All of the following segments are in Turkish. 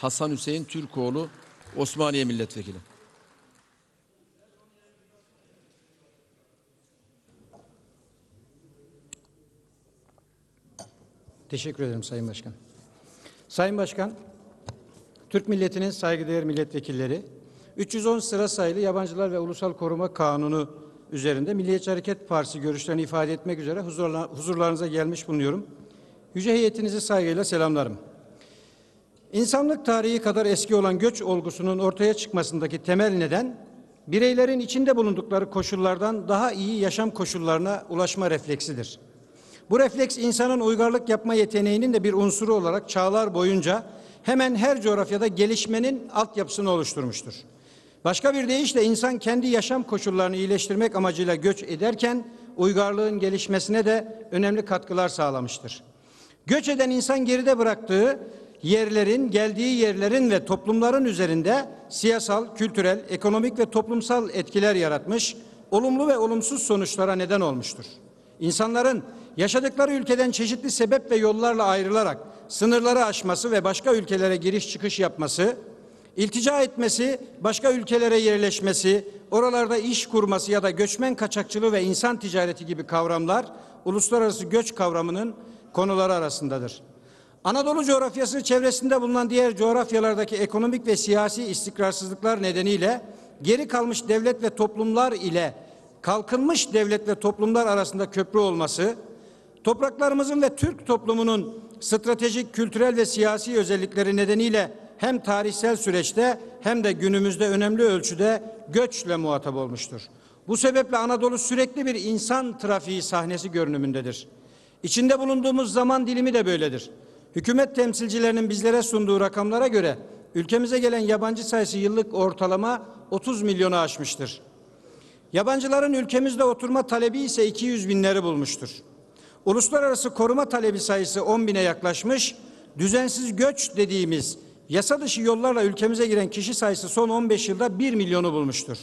Hasan Hüseyin Türkoğlu Osmaniye Milletvekili. Teşekkür ederim Sayın Başkan. Sayın Başkan, Türk milletinin saygıdeğer milletvekilleri, 310 sıra sayılı Yabancılar ve Ulusal Koruma Kanunu üzerinde Milliyetçi Hareket Partisi görüşlerini ifade etmek üzere huzurla- huzurlarınıza gelmiş bulunuyorum. Yüce heyetinizi saygıyla selamlarım. İnsanlık tarihi kadar eski olan göç olgusunun ortaya çıkmasındaki temel neden, bireylerin içinde bulundukları koşullardan daha iyi yaşam koşullarına ulaşma refleksidir. Bu refleks insanın uygarlık yapma yeteneğinin de bir unsuru olarak çağlar boyunca hemen her coğrafyada gelişmenin altyapısını oluşturmuştur. Başka bir deyişle insan kendi yaşam koşullarını iyileştirmek amacıyla göç ederken uygarlığın gelişmesine de önemli katkılar sağlamıştır. Göç eden insan geride bıraktığı yerlerin, geldiği yerlerin ve toplumların üzerinde siyasal, kültürel, ekonomik ve toplumsal etkiler yaratmış, olumlu ve olumsuz sonuçlara neden olmuştur. İnsanların yaşadıkları ülkeden çeşitli sebep ve yollarla ayrılarak sınırları aşması ve başka ülkelere giriş çıkış yapması, iltica etmesi, başka ülkelere yerleşmesi, oralarda iş kurması ya da göçmen kaçakçılığı ve insan ticareti gibi kavramlar uluslararası göç kavramının konuları arasındadır. Anadolu coğrafyası çevresinde bulunan diğer coğrafyalardaki ekonomik ve siyasi istikrarsızlıklar nedeniyle geri kalmış devlet ve toplumlar ile kalkınmış devlet ve toplumlar arasında köprü olması, topraklarımızın ve Türk toplumunun stratejik, kültürel ve siyasi özellikleri nedeniyle hem tarihsel süreçte hem de günümüzde önemli ölçüde göçle muhatap olmuştur. Bu sebeple Anadolu sürekli bir insan trafiği sahnesi görünümündedir. İçinde bulunduğumuz zaman dilimi de böyledir. Hükümet temsilcilerinin bizlere sunduğu rakamlara göre ülkemize gelen yabancı sayısı yıllık ortalama 30 milyonu aşmıştır. Yabancıların ülkemizde oturma talebi ise 200 binleri bulmuştur. Uluslararası koruma talebi sayısı 10 bine yaklaşmış, düzensiz göç dediğimiz yasa dışı yollarla ülkemize giren kişi sayısı son 15 yılda 1 milyonu bulmuştur.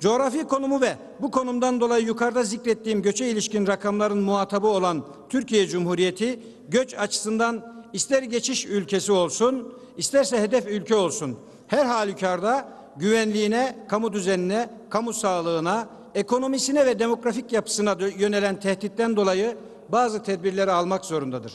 Coğrafi konumu ve bu konumdan dolayı yukarıda zikrettiğim göçe ilişkin rakamların muhatabı olan Türkiye Cumhuriyeti göç açısından ister geçiş ülkesi olsun, isterse hedef ülke olsun. Her halükarda güvenliğine, kamu düzenine, kamu sağlığına, ekonomisine ve demografik yapısına yönelen tehditten dolayı bazı tedbirleri almak zorundadır.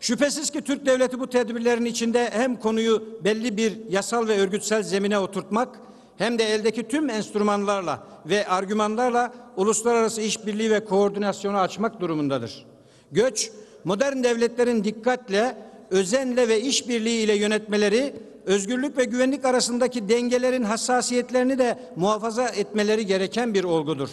Şüphesiz ki Türk devleti bu tedbirlerin içinde hem konuyu belli bir yasal ve örgütsel zemine oturtmak hem de eldeki tüm enstrümanlarla ve argümanlarla uluslararası işbirliği ve koordinasyonu açmak durumundadır. Göç, modern devletlerin dikkatle, özenle ve işbirliği ile yönetmeleri, özgürlük ve güvenlik arasındaki dengelerin hassasiyetlerini de muhafaza etmeleri gereken bir olgudur.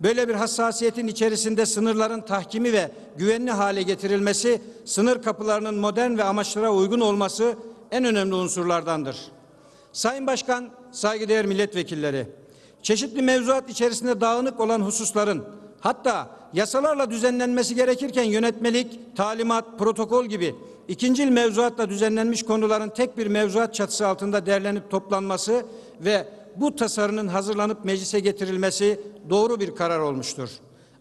Böyle bir hassasiyetin içerisinde sınırların tahkimi ve güvenli hale getirilmesi, sınır kapılarının modern ve amaçlara uygun olması en önemli unsurlardandır. Sayın Başkan, saygıdeğer milletvekilleri, çeşitli mevzuat içerisinde dağınık olan hususların hatta yasalarla düzenlenmesi gerekirken yönetmelik, talimat, protokol gibi ikincil mevzuatla düzenlenmiş konuların tek bir mevzuat çatısı altında derlenip toplanması ve bu tasarının hazırlanıp meclise getirilmesi doğru bir karar olmuştur.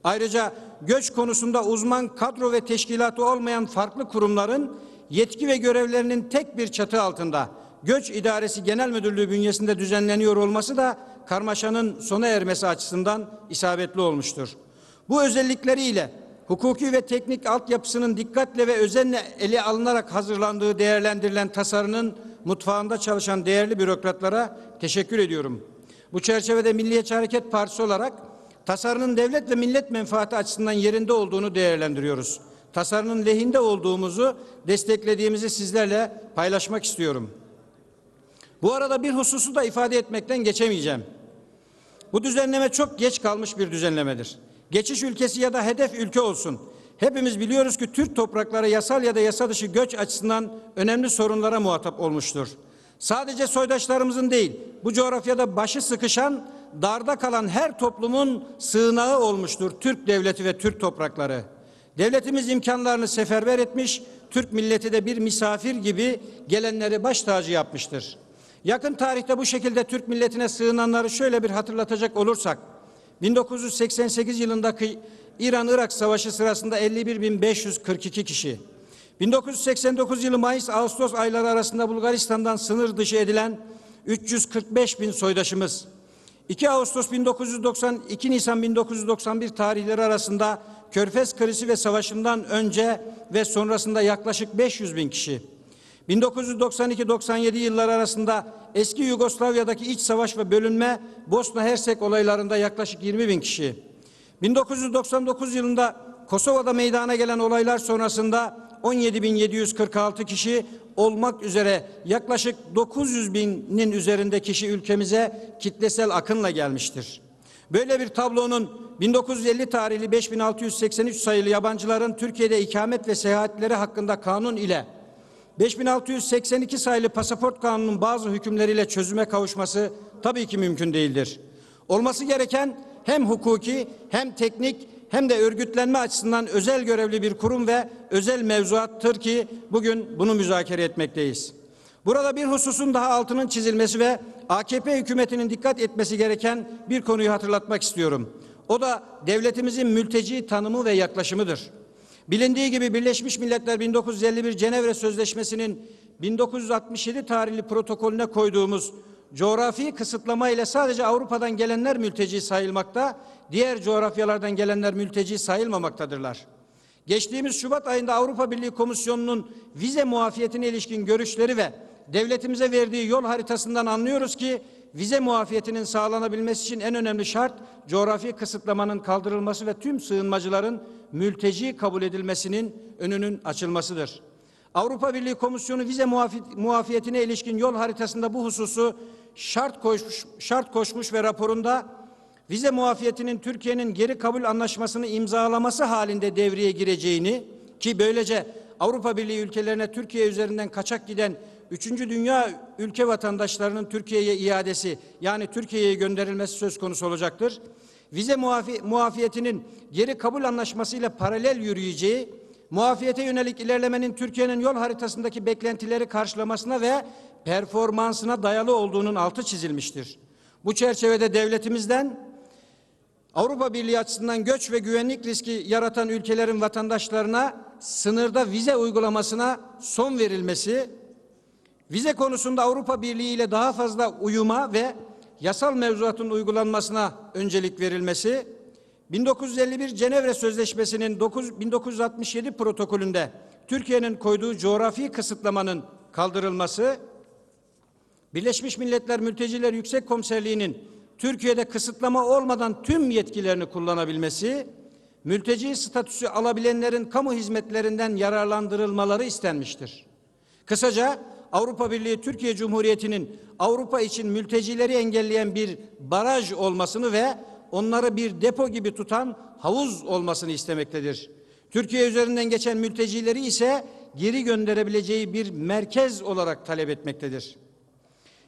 Ayrıca göç konusunda uzman kadro ve teşkilatı olmayan farklı kurumların yetki ve görevlerinin tek bir çatı altında Göç İdaresi Genel Müdürlüğü bünyesinde düzenleniyor olması da karmaşanın sona ermesi açısından isabetli olmuştur. Bu özellikleriyle hukuki ve teknik altyapısının dikkatle ve özenle ele alınarak hazırlandığı değerlendirilen tasarının mutfağında çalışan değerli bürokratlara teşekkür ediyorum. Bu çerçevede Milliyetçi Hareket Partisi olarak tasarının devlet ve millet menfaati açısından yerinde olduğunu değerlendiriyoruz. Tasarının lehinde olduğumuzu desteklediğimizi sizlerle paylaşmak istiyorum. Bu arada bir hususu da ifade etmekten geçemeyeceğim. Bu düzenleme çok geç kalmış bir düzenlemedir. Geçiş ülkesi ya da hedef ülke olsun. Hepimiz biliyoruz ki Türk toprakları yasal ya da yasa dışı göç açısından önemli sorunlara muhatap olmuştur. Sadece soydaşlarımızın değil, bu coğrafyada başı sıkışan, darda kalan her toplumun sığınağı olmuştur Türk devleti ve Türk toprakları. Devletimiz imkanlarını seferber etmiş, Türk milleti de bir misafir gibi gelenleri baş tacı yapmıştır. Yakın tarihte bu şekilde Türk milletine sığınanları şöyle bir hatırlatacak olursak, 1988 yılındaki İran-Irak Savaşı sırasında 51.542 kişi, 1989 yılı Mayıs-Ağustos ayları arasında Bulgaristan'dan sınır dışı edilen 345 bin soydaşımız, 2 Ağustos 1990, 2 Nisan 1991 tarihleri arasında Körfez krizi ve savaşından önce ve sonrasında yaklaşık 500 bin kişi, 1992-97 yılları arasında eski Yugoslavya'daki iç savaş ve bölünme Bosna Hersek olaylarında yaklaşık 20 bin kişi, 1999 yılında Kosova'da meydana gelen olaylar sonrasında 17.746 kişi olmak üzere yaklaşık 900 binin üzerinde kişi ülkemize kitlesel akınla gelmiştir. Böyle bir tablonun 1950 tarihli 5683 sayılı yabancıların Türkiye'de ikamet ve seyahatleri hakkında kanun ile 5682 sayılı pasaport kanunun bazı hükümleriyle çözüme kavuşması tabii ki mümkün değildir. Olması gereken hem hukuki hem teknik hem de örgütlenme açısından özel görevli bir kurum ve özel mevzuattır ki bugün bunu müzakere etmekteyiz. Burada bir hususun daha altının çizilmesi ve AKP hükümetinin dikkat etmesi gereken bir konuyu hatırlatmak istiyorum. O da devletimizin mülteci tanımı ve yaklaşımıdır. Bilindiği gibi Birleşmiş Milletler 1951 Cenevre Sözleşmesi'nin 1967 tarihli protokolüne koyduğumuz coğrafi kısıtlama ile sadece Avrupa'dan gelenler mülteci sayılmakta, diğer coğrafyalardan gelenler mülteci sayılmamaktadırlar. Geçtiğimiz Şubat ayında Avrupa Birliği Komisyonu'nun vize muafiyetine ilişkin görüşleri ve devletimize verdiği yol haritasından anlıyoruz ki vize muafiyetinin sağlanabilmesi için en önemli şart coğrafi kısıtlamanın kaldırılması ve tüm sığınmacıların mülteci kabul edilmesinin önünün açılmasıdır. Avrupa Birliği Komisyonu vize muafi- muafiyetine ilişkin yol haritasında bu hususu şart koşmuş, şart koşmuş ve raporunda vize muafiyetinin Türkiye'nin geri kabul anlaşmasını imzalaması halinde devreye gireceğini ki böylece Avrupa Birliği ülkelerine Türkiye üzerinden kaçak giden üçüncü dünya ülke vatandaşlarının Türkiye'ye iadesi yani Türkiye'ye gönderilmesi söz konusu olacaktır. Vize muafi, muafiyetinin geri kabul anlaşmasıyla paralel yürüyeceği, muafiyete yönelik ilerlemenin Türkiye'nin yol haritasındaki beklentileri karşılamasına ve performansına dayalı olduğunun altı çizilmiştir. Bu çerçevede devletimizden Avrupa Birliği açısından göç ve güvenlik riski yaratan ülkelerin vatandaşlarına sınırda vize uygulamasına son verilmesi, vize konusunda Avrupa Birliği ile daha fazla uyuma ve yasal mevzuatın uygulanmasına öncelik verilmesi, 1951 Cenevre Sözleşmesi'nin 9 1967 protokolünde Türkiye'nin koyduğu coğrafi kısıtlamanın kaldırılması, Birleşmiş Milletler Mülteciler Yüksek Komiserliği'nin Türkiye'de kısıtlama olmadan tüm yetkilerini kullanabilmesi, mülteci statüsü alabilenlerin kamu hizmetlerinden yararlandırılmaları istenmiştir. Kısaca Avrupa Birliği Türkiye Cumhuriyeti'nin Avrupa için mültecileri engelleyen bir baraj olmasını ve onları bir depo gibi tutan havuz olmasını istemektedir. Türkiye üzerinden geçen mültecileri ise geri gönderebileceği bir merkez olarak talep etmektedir.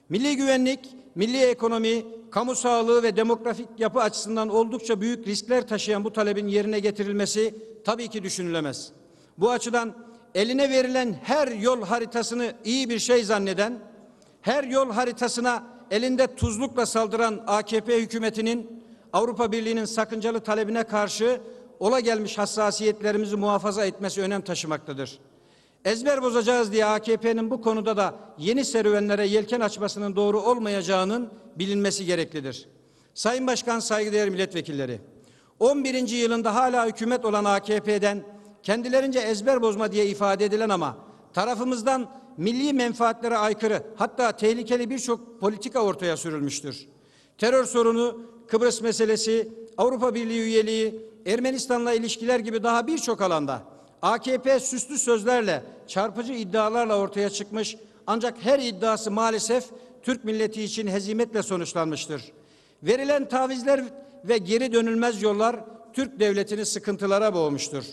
Milli güvenlik, milli ekonomi, kamu sağlığı ve demografik yapı açısından oldukça büyük riskler taşıyan bu talebin yerine getirilmesi tabii ki düşünülemez. Bu açıdan eline verilen her yol haritasını iyi bir şey zanneden, her yol haritasına elinde tuzlukla saldıran AKP hükümetinin Avrupa Birliği'nin sakıncalı talebine karşı ola gelmiş hassasiyetlerimizi muhafaza etmesi önem taşımaktadır. Ezber bozacağız diye AKP'nin bu konuda da yeni serüvenlere yelken açmasının doğru olmayacağının bilinmesi gereklidir. Sayın Başkan, saygıdeğer milletvekilleri, 11. yılında hala hükümet olan AKP'den kendilerince ezber bozma diye ifade edilen ama tarafımızdan milli menfaatlere aykırı hatta tehlikeli birçok politika ortaya sürülmüştür. Terör sorunu, Kıbrıs meselesi, Avrupa Birliği üyeliği, Ermenistan'la ilişkiler gibi daha birçok alanda AKP süslü sözlerle, çarpıcı iddialarla ortaya çıkmış ancak her iddiası maalesef Türk milleti için hezimetle sonuçlanmıştır. Verilen tavizler ve geri dönülmez yollar Türk devletini sıkıntılara boğmuştur.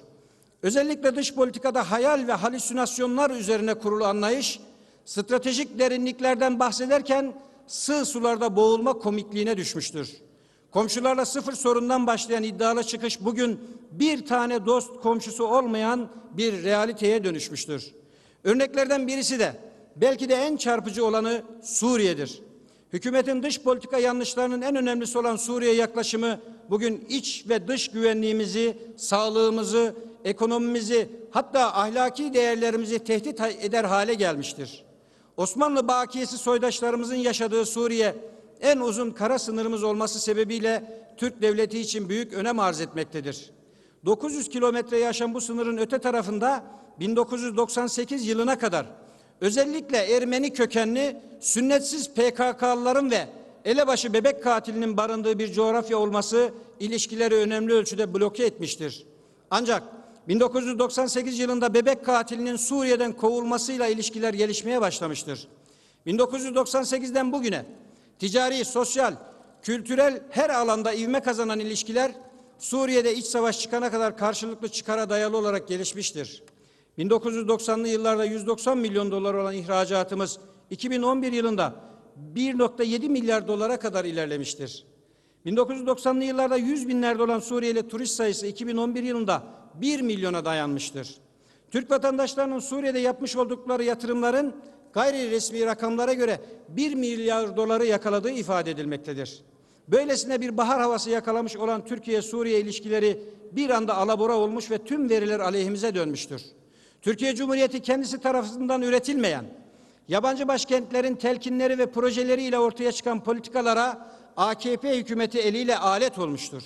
Özellikle dış politikada hayal ve halüsinasyonlar üzerine kurulu anlayış, stratejik derinliklerden bahsederken sığ sularda boğulma komikliğine düşmüştür. Komşularla sıfır sorundan başlayan iddialı çıkış bugün bir tane dost komşusu olmayan bir realiteye dönüşmüştür. Örneklerden birisi de belki de en çarpıcı olanı Suriye'dir. Hükümetin dış politika yanlışlarının en önemlisi olan Suriye yaklaşımı bugün iç ve dış güvenliğimizi, sağlığımızı, ekonomimizi hatta ahlaki değerlerimizi tehdit eder hale gelmiştir. Osmanlı bakiyesi soydaşlarımızın yaşadığı Suriye en uzun kara sınırımız olması sebebiyle Türk devleti için büyük önem arz etmektedir. 900 kilometre yaşam bu sınırın öte tarafında 1998 yılına kadar özellikle Ermeni kökenli sünnetsiz PKK'lıların ve elebaşı bebek katilinin barındığı bir coğrafya olması ilişkileri önemli ölçüde bloke etmiştir. Ancak 1998 yılında bebek katilinin Suriye'den kovulmasıyla ilişkiler gelişmeye başlamıştır. 1998'den bugüne ticari, sosyal, kültürel her alanda ivme kazanan ilişkiler Suriye'de iç savaş çıkana kadar karşılıklı çıkara dayalı olarak gelişmiştir. 1990'lı yıllarda 190 milyon dolar olan ihracatımız 2011 yılında 1.7 milyar dolara kadar ilerlemiştir. 1990'lı yıllarda 100 binlerde olan Suriyeli turist sayısı 2011 yılında 1 milyona dayanmıştır. Türk vatandaşlarının Suriye'de yapmış oldukları yatırımların gayri resmi rakamlara göre 1 milyar doları yakaladığı ifade edilmektedir. Böylesine bir bahar havası yakalamış olan Türkiye-Suriye ilişkileri bir anda alabora olmuş ve tüm veriler aleyhimize dönmüştür. Türkiye Cumhuriyeti kendisi tarafından üretilmeyen, yabancı başkentlerin telkinleri ve projeleriyle ortaya çıkan politikalara AKP hükümeti eliyle alet olmuştur.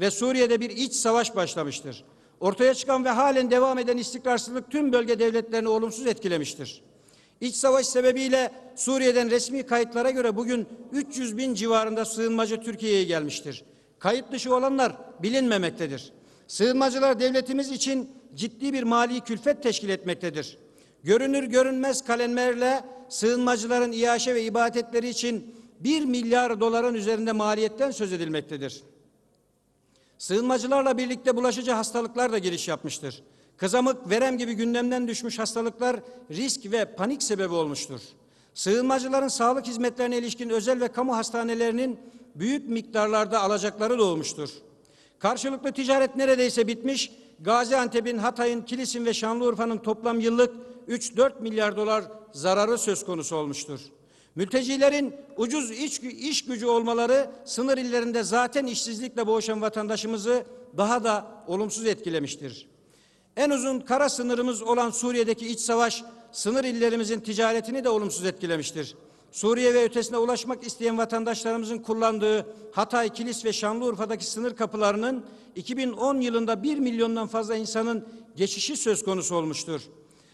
Ve Suriye'de bir iç savaş başlamıştır. Ortaya çıkan ve halen devam eden istikrarsızlık tüm bölge devletlerini olumsuz etkilemiştir. İç savaş sebebiyle Suriye'den resmi kayıtlara göre bugün 300 bin civarında sığınmacı Türkiye'ye gelmiştir. Kayıt dışı olanlar bilinmemektedir. Sığınmacılar devletimiz için ciddi bir mali külfet teşkil etmektedir. Görünür görünmez kalemlerle sığınmacıların iaşe ve ibadetleri için 1 milyar doların üzerinde maliyetten söz edilmektedir. Sığınmacılarla birlikte bulaşıcı hastalıklar da giriş yapmıştır. Kızamık, verem gibi gündemden düşmüş hastalıklar risk ve panik sebebi olmuştur. Sığınmacıların sağlık hizmetlerine ilişkin özel ve kamu hastanelerinin büyük miktarlarda alacakları doğmuştur. Karşılıklı ticaret neredeyse bitmiş, Gaziantep'in, Hatay'ın, Kilis'in ve Şanlıurfa'nın toplam yıllık 3-4 milyar dolar zararı söz konusu olmuştur. Mültecilerin ucuz iş, iş gücü olmaları sınır illerinde zaten işsizlikle boğuşan vatandaşımızı daha da olumsuz etkilemiştir. En uzun kara sınırımız olan Suriye'deki iç savaş sınır illerimizin ticaretini de olumsuz etkilemiştir. Suriye ve ötesine ulaşmak isteyen vatandaşlarımızın kullandığı Hatay, Kilis ve Şanlıurfa'daki sınır kapılarının 2010 yılında 1 milyondan fazla insanın geçişi söz konusu olmuştur.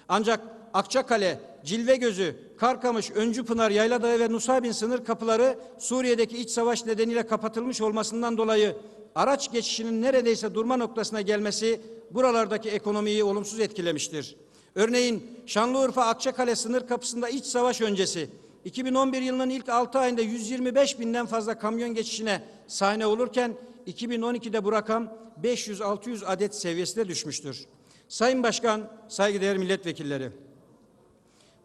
Ancak Akçakale, Cilvegözü, Karkamış, Öncüpınar, Yayladağ ve Nusaybin sınır kapıları Suriye'deki iç savaş nedeniyle kapatılmış olmasından dolayı araç geçişinin neredeyse durma noktasına gelmesi buralardaki ekonomiyi olumsuz etkilemiştir. Örneğin Şanlıurfa Akçakale sınır kapısında iç savaş öncesi 2011 yılının ilk 6 ayında 125 binden fazla kamyon geçişine sahne olurken 2012'de bu rakam 500-600 adet seviyesine düşmüştür. Sayın Başkan, saygıdeğer milletvekilleri,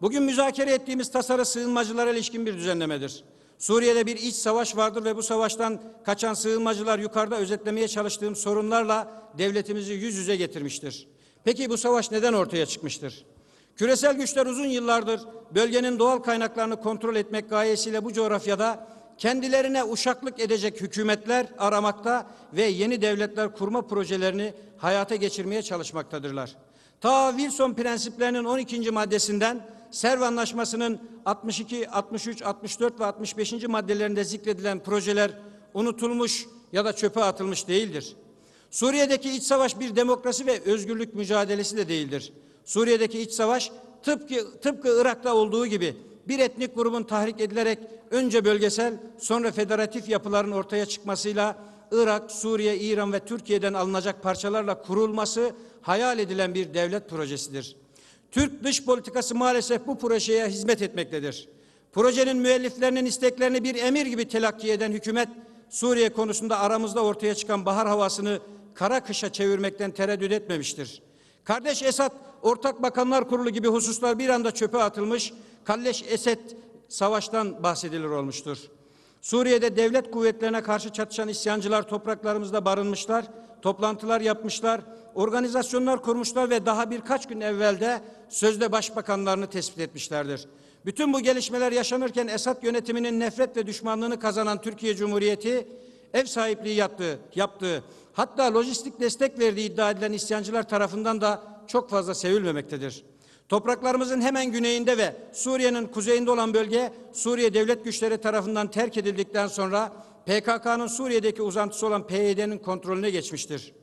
bugün müzakere ettiğimiz tasarı sığınmacılara ilişkin bir düzenlemedir. Suriye'de bir iç savaş vardır ve bu savaştan kaçan sığınmacılar yukarıda özetlemeye çalıştığım sorunlarla devletimizi yüz yüze getirmiştir. Peki bu savaş neden ortaya çıkmıştır? Küresel güçler uzun yıllardır bölgenin doğal kaynaklarını kontrol etmek gayesiyle bu coğrafyada kendilerine uşaklık edecek hükümetler aramakta ve yeni devletler kurma projelerini hayata geçirmeye çalışmaktadırlar. Ta Wilson prensiplerinin 12. maddesinden Serv Anlaşması'nın 62, 63, 64 ve 65. maddelerinde zikredilen projeler unutulmuş ya da çöpe atılmış değildir. Suriye'deki iç savaş bir demokrasi ve özgürlük mücadelesi de değildir. Suriye'deki iç savaş tıpkı, tıpkı Irak'ta olduğu gibi bir etnik grubun tahrik edilerek önce bölgesel sonra federatif yapıların ortaya çıkmasıyla Irak, Suriye, İran ve Türkiye'den alınacak parçalarla kurulması hayal edilen bir devlet projesidir. Türk dış politikası maalesef bu projeye hizmet etmektedir. Projenin müelliflerinin isteklerini bir emir gibi telakki eden hükümet, Suriye konusunda aramızda ortaya çıkan bahar havasını kara kışa çevirmekten tereddüt etmemiştir. Kardeş Esad, Ortak Bakanlar Kurulu gibi hususlar bir anda çöpe atılmış, Kalleş Esed savaştan bahsedilir olmuştur. Suriye'de devlet kuvvetlerine karşı çatışan isyancılar topraklarımızda barınmışlar, toplantılar yapmışlar, organizasyonlar kurmuşlar ve daha birkaç gün evvelde sözde başbakanlarını tespit etmişlerdir. Bütün bu gelişmeler yaşanırken Esad yönetiminin nefret ve düşmanlığını kazanan Türkiye Cumhuriyeti ev sahipliği yaptığı, yaptığı hatta lojistik destek verdiği iddia edilen isyancılar tarafından da çok fazla sevilmemektedir. Topraklarımızın hemen güneyinde ve Suriye'nin kuzeyinde olan bölge Suriye devlet güçleri tarafından terk edildikten sonra PKK'nın Suriye'deki uzantısı olan PYD'nin kontrolüne geçmiştir.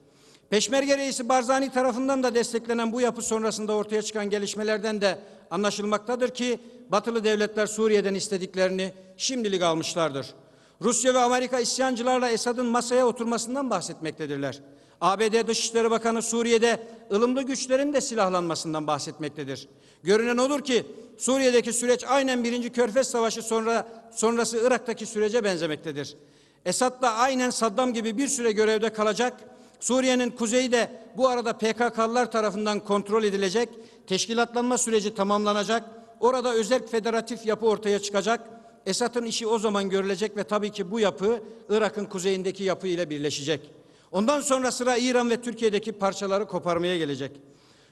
Peşmerge reisi Barzani tarafından da desteklenen bu yapı sonrasında ortaya çıkan gelişmelerden de anlaşılmaktadır ki batılı devletler Suriye'den istediklerini şimdilik almışlardır. Rusya ve Amerika isyancılarla Esad'ın masaya oturmasından bahsetmektedirler. ABD Dışişleri Bakanı Suriye'de ılımlı güçlerin de silahlanmasından bahsetmektedir. Görünen olur ki Suriye'deki süreç aynen birinci Körfez Savaşı sonra sonrası Irak'taki sürece benzemektedir. Esad da aynen Saddam gibi bir süre görevde kalacak. Suriye'nin kuzeyi de bu arada PKK'lılar tarafından kontrol edilecek. Teşkilatlanma süreci tamamlanacak. Orada özel federatif yapı ortaya çıkacak. Esad'ın işi o zaman görülecek ve tabii ki bu yapı Irak'ın kuzeyindeki yapı ile birleşecek. Ondan sonra sıra İran ve Türkiye'deki parçaları koparmaya gelecek.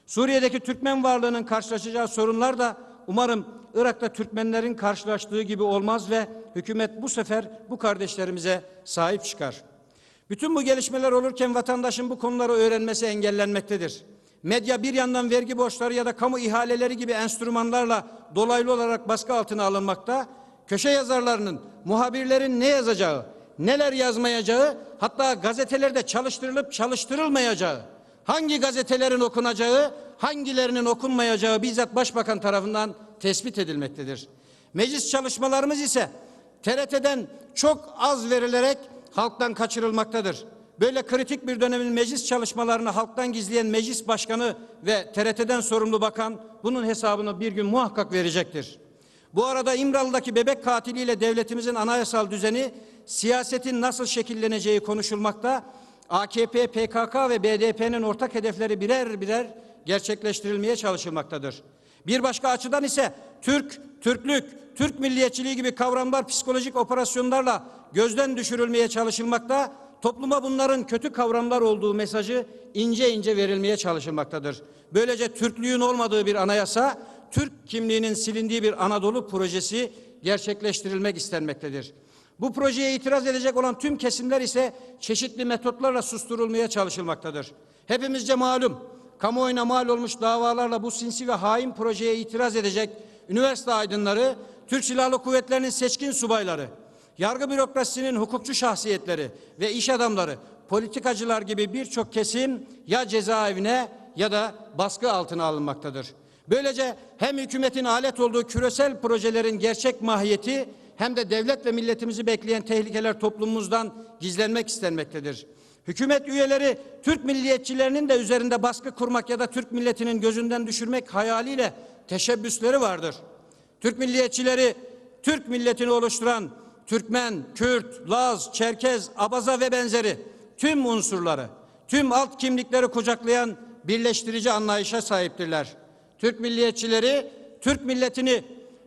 Suriye'deki Türkmen varlığının karşılaşacağı sorunlar da umarım Irak'ta Türkmenlerin karşılaştığı gibi olmaz ve hükümet bu sefer bu kardeşlerimize sahip çıkar. Bütün bu gelişmeler olurken vatandaşın bu konuları öğrenmesi engellenmektedir. Medya bir yandan vergi borçları ya da kamu ihaleleri gibi enstrümanlarla dolaylı olarak baskı altına alınmakta, köşe yazarlarının, muhabirlerin ne yazacağı, neler yazmayacağı, hatta gazetelerde çalıştırılıp çalıştırılmayacağı, hangi gazetelerin okunacağı, hangilerinin okunmayacağı bizzat Başbakan tarafından tespit edilmektedir. Meclis çalışmalarımız ise TRT'den çok az verilerek halktan kaçırılmaktadır. Böyle kritik bir dönemin meclis çalışmalarını halktan gizleyen meclis başkanı ve TRT'den sorumlu bakan bunun hesabını bir gün muhakkak verecektir. Bu arada İmralı'daki bebek katiliyle devletimizin anayasal düzeni, siyasetin nasıl şekilleneceği konuşulmakta. AKP, PKK ve BDP'nin ortak hedefleri birer birer gerçekleştirilmeye çalışılmaktadır. Bir başka açıdan ise Türk, Türklük, Türk milliyetçiliği gibi kavramlar psikolojik operasyonlarla gözden düşürülmeye çalışılmakta, topluma bunların kötü kavramlar olduğu mesajı ince ince verilmeye çalışılmaktadır. Böylece Türklüğün olmadığı bir anayasa, Türk kimliğinin silindiği bir Anadolu projesi gerçekleştirilmek istenmektedir. Bu projeye itiraz edecek olan tüm kesimler ise çeşitli metotlarla susturulmaya çalışılmaktadır. Hepimizce malum, kamuoyuna mal olmuş davalarla bu sinsi ve hain projeye itiraz edecek üniversite aydınları, Türk Silahlı Kuvvetleri'nin seçkin subayları, yargı bürokrasisinin hukukçu şahsiyetleri ve iş adamları, politikacılar gibi birçok kesim ya cezaevine ya da baskı altına alınmaktadır. Böylece hem hükümetin alet olduğu küresel projelerin gerçek mahiyeti hem de devlet ve milletimizi bekleyen tehlikeler toplumumuzdan gizlenmek istenmektedir. Hükümet üyeleri Türk milliyetçilerinin de üzerinde baskı kurmak ya da Türk milletinin gözünden düşürmek hayaliyle teşebbüsleri vardır. Türk milliyetçileri Türk milletini oluşturan Türkmen, Kürt, Laz, Çerkez, Abaza ve benzeri tüm unsurları, tüm alt kimlikleri kucaklayan birleştirici anlayışa sahiptirler. Türk milliyetçileri Türk milletini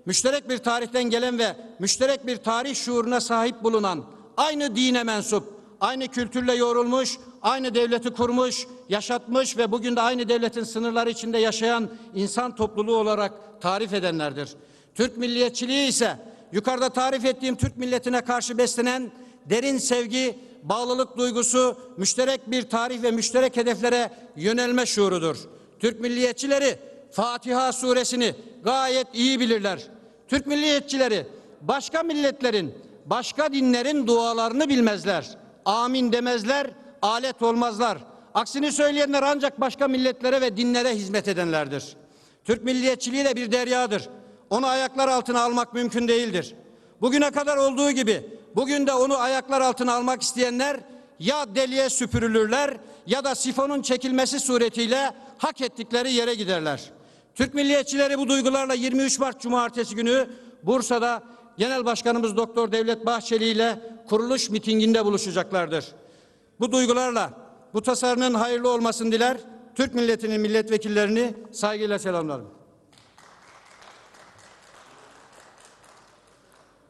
müşterek bir tarihten gelen ve müşterek bir tarih şuuruna sahip bulunan aynı dine mensup, aynı kültürle yoğrulmuş, aynı devleti kurmuş, yaşatmış ve bugün de aynı devletin sınırları içinde yaşayan insan topluluğu olarak tarif edenlerdir. Türk milliyetçiliği ise yukarıda tarif ettiğim Türk milletine karşı beslenen derin sevgi, bağlılık duygusu, müşterek bir tarih ve müşterek hedeflere yönelme şuurudur. Türk milliyetçileri Fatiha suresini gayet iyi bilirler. Türk milliyetçileri başka milletlerin, başka dinlerin dualarını bilmezler. Amin demezler, alet olmazlar. Aksini söyleyenler ancak başka milletlere ve dinlere hizmet edenlerdir. Türk milliyetçiliği de bir deryadır. Onu ayaklar altına almak mümkün değildir. Bugüne kadar olduğu gibi bugün de onu ayaklar altına almak isteyenler ya deliye süpürülürler ya da sifonun çekilmesi suretiyle hak ettikleri yere giderler. Türk milliyetçileri bu duygularla 23 Mart Cumartesi günü Bursa'da Genel Başkanımız Doktor Devlet Bahçeli ile kuruluş mitinginde buluşacaklardır. Bu duygularla bu tasarının hayırlı olmasını diler. Türk milletinin milletvekillerini saygıyla selamlarım.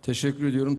Teşekkür ediyorum.